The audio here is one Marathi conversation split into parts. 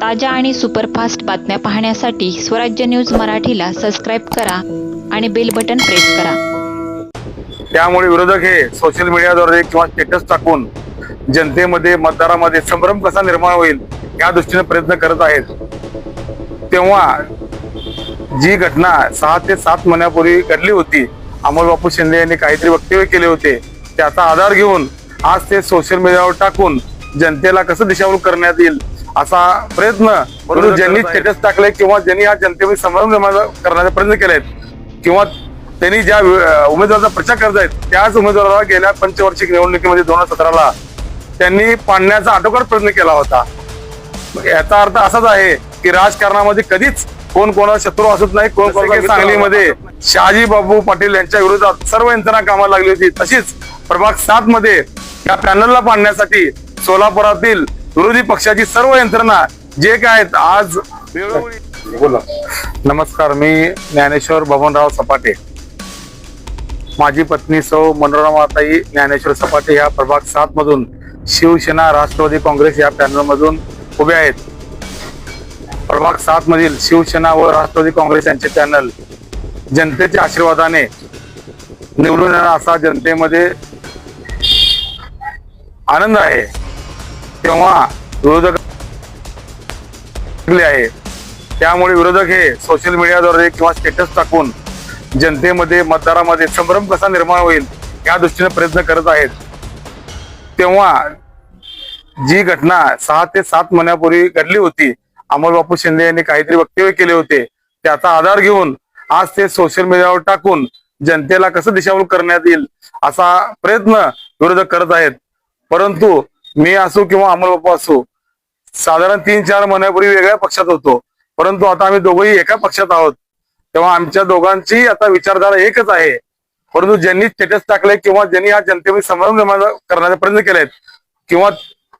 ताज्या आणि सुपरफास्ट बातम्या पाहण्यासाठी स्वराज्य न्यूज मराठीला सबस्क्राईब करा आणि बेल बटन प्रेस करा. त्यामुळे विरोधक हे सोशल मीडियाद्वारे किंवा स्टेटस टाकून जनतेमध्ये मतदारामध्ये संभ्रम कसा निर्माण होईल या दृष्टीने प्रयत्न करत आहेत. तेव्हा जी घटना सहा ते सात महिन्यापूर्वी घडली होती अमोल बापू शिंदे यांनी काहीतरी वक्तव्य केले होते त्याचा आधार घेऊन आज ते सोशल मीडियावर टाकून जनतेला कसं दिशाभूल करण्यात येईल असा प्रयत्न ज्यांनी स्टेटस टाकले किंवा ज्यांनी हा जनतेमध्ये संभ्रम निर्माण करण्याचा प्रयत्न केलेत किंवा त्यांनी ज्या उमेदवाराचा प्रचार करत आहेत त्याच उमेदवाराला गेल्या पंचवार्षिक निवडणुकीमध्ये दोन हजार सतराला त्यांनी पाडण्याचा आटोकाट प्रयत्न केला होता. याचा अर्थ असाच आहे की राजकारणामध्ये कधीच कोण कोणाला शत्रू असत नाही कोण कोणाला सांगलीमध्ये शहाजी बाबू पाटील यांच्या विरोधात सर्व यंत्रणा कामाला लागली होती. तशीच प्रभाग सात मध्ये या पॅनलला पाडण्यासाठी सोलापुरातील विरोधी पक्षाची सर्व यंत्रणा जे काय आहेत आज बोला. नमस्कार मी ज्ञानेश्वर बबनराव सपाटे. माझी पत्नी सौ मनोरमाताई ज्ञानेश्वर सपाटे या प्रभाग सात मधून शिवसेना राष्ट्रवादी काँग्रेस या पॅनल मधून उभे आहेत. प्रभाग सात मधील शिवसेना व राष्ट्रवादी काँग्रेस यांचे पॅनल जनतेच्या आशीर्वादाने निवडून येणार असा जनतेमध्ये आनंद आहे. तेव्हा विरोधक आहे. त्यामुळे विरोधक हे सोशल मीडियाद्वारे किंवा स्टेटस टाकून जनतेमध्ये मतदारामध्ये संभ्रम कसा निर्माण होईल या दृष्टीने प्रयत्न करत आहेत. तेव्हा जी घटना सहा ते सात महिन्यापूर्वी घडली होती अमोल बापू शिंदे यांनी काहीतरी वक्तव्य केले होते त्याचा आधार घेऊन आज ते सोशल मीडियावर टाकून जनतेला कसं दिशाभूल करण्यात येईल असा प्रयत्न विरोधक करत आहेत. परंतु मी असो किंवा अमोल बाप्पा असो साधारण तीन चार महिन्यापूर्वी वेगळ्या पक्षात होतो. परंतु आता आम्ही दोघंही एका पक्षात आहोत. तेव्हा आमच्या दोघांची आता विचारधारा एकच आहे. परंतु ज्यांनी स्टेटस टाकले किंवा ज्यांनी या जनतेमध्ये संभ्रम निर्माण करण्याचा प्रयत्न केलेत किंवा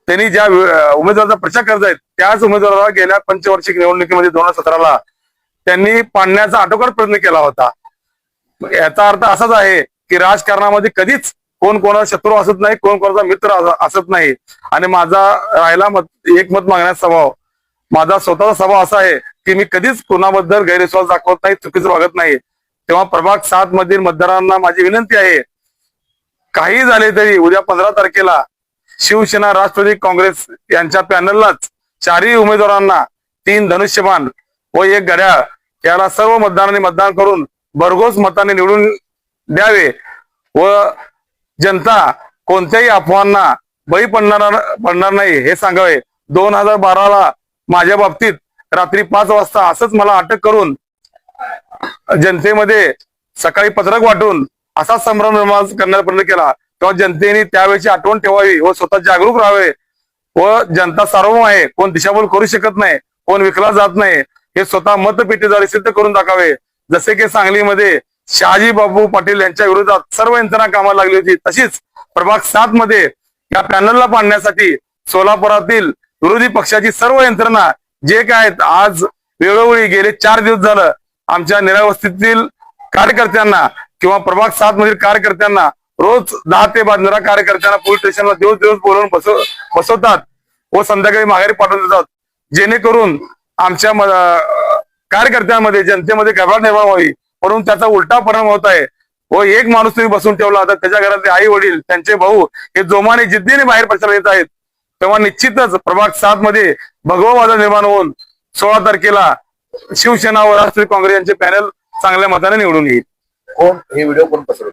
त्यांनी ज्या उमेदवाराचा प्रचार करत आहेत त्याच उमेदवाराला गेल्या पंचवार्षिक निवडणुकीमध्ये दोन हजार सतराला त्यांनी पाडण्याचा आटोकाट प्रयत्न केला होता. याचा अर्थ असाच आहे की राजकारणामध्ये कधीच कोण कोणाला शत्रू असत नाही कोण कोणाचा मित्र असत नाही. आणि माझा राहिला मत एक मत मागण्याचा स्वभाव. माझा स्वतःचा स्वभाव असा आहे की मी कधीच कोणाबद्दल गैरविश्वास दाखवत नाही चुकीचं वागत नाही. तेव्हा प्रभाग सात मधील मतदारांना माझी विनंती आहे काही झाले तरी उद्या पंधरा तारखेला शिवसेना राष्ट्रवादी काँग्रेस यांच्या पॅनललाच चारही उमेदवारांना तीन धनुष्यबाण व एक घड्याळ याला सर्व मतदारांनी मतदान करून भरघोस मताने निवडून द्यावे व जनता कोणत्याही अफवांना बळी पडणार पडणार नाही हे सांगावे. दोन हजार बाराला माझ्या बाबतीत रात्री पाच वाजता असंच मला अटक करून जनतेमध्ये सकाळी पत्रक वाटून असा संभ्रम निर्माण करण्याचा प्रयत्न केला. तेव्हा जनतेने त्यावेळेची आठवण ठेवावी व स्वतः जागरूक राहावे व जनता सार्वभौम आहे. कोण दिशाभूल करू शकत नाही कोण विकला जात नाही हे स्वतः मतपेटीद्वारे सिद्ध करून दाखवावे. जसे की सांगलीमध्ये शहाजी बाबू पाटील यांच्या विरोधात सर्व यंत्रणा कामाला लागली होती. तशीच प्रभाग सात मध्ये या पॅनलला पाडण्यासाठी सोलापुरातील विरोधी पक्षाची सर्व यंत्रणा जे काय आहेत आज वेळोवेळी गेले चार दिवस झालं आमच्या निरावस्थेतील कार्यकर्त्यांना किंवा प्रभाग सात मधील कार्यकर्त्यांना रोज दहा ते पंधरा कार्यकर्त्यांना पोलीस स्टेशनला दिवस दिवस बोलवून बसव बसवतात व संध्याकाळी माघारी पाठवून देतात. जेणेकरून आमच्या कार्यकर्त्यांमध्ये जनतेमध्ये घबराट निर्माण व्हावी. म्हणून त्याचा उलटा परिणाम होत आहे. व एक माणूस तुम्ही बसून ठेवला तर त्याच्या घरातले आई वडील त्यांचे भाऊ हे जोमाने जिद्दीने बाहेर प्रचार येत आहेत. तेव्हा निश्चितच प्रभाग सात मध्ये भगवा वादळ निर्माण होऊन सोळा तारखेला शिवसेना व राष्ट्रवादी काँग्रेस यांचे पॅनल चांगल्या मताने निवडून येईल. कोण? हे व्हिडिओ कोण पसरवतो?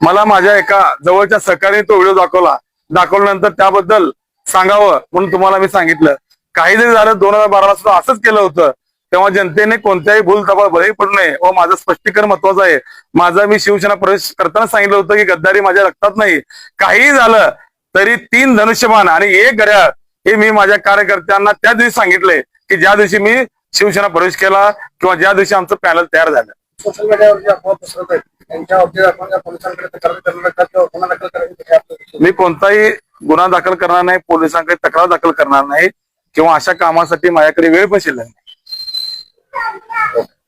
मला माझ्या एका जवळच्या सहकार्याने तो व्हिडिओ दाखवला. दाखवल्यानंतर त्याबद्दल सांगावं म्हणून तुम्हाला मी सांगितलं. काही जरी झालं दोन हजार बाराला सुद्धा असंच केलं होतं. तेव्हा जनतेने कोणत्याही भूल तपा बळी पडू नये. व माझं स्पष्टीकरण महत्वाचं आहे. माझा मी शिवसेना प्रवेश करताना सांगितलं होतं की गद्दारी माझ्या रक्तात नाही. काही झालं तरी तीन धनुष्यबाण आणि एक घड्याळ हे मी माझ्या कार्यकर्त्यांना त्या दिवशी सांगितलंय की ज्या दिवशी मी शिवसेना प्रवेश केला किंवा ज्या दिवशी आमचं पॅनल तयार झालं. सोशल मीडियावर जे अफवा पसरत आहेत त्यांच्या बाबतीत आपण या पोलिसांकडे तक्रार करणार का किंवा गुन्हा दाखल करायची आपलं मी कोणताही गुन्हा दाखल करणार नाही पोलिसांकडे तक्रार दाखल करणार नाही किंवा अशा कामासाठी माझ्याकडे वेळ पण शिल्लक नाही. Okay.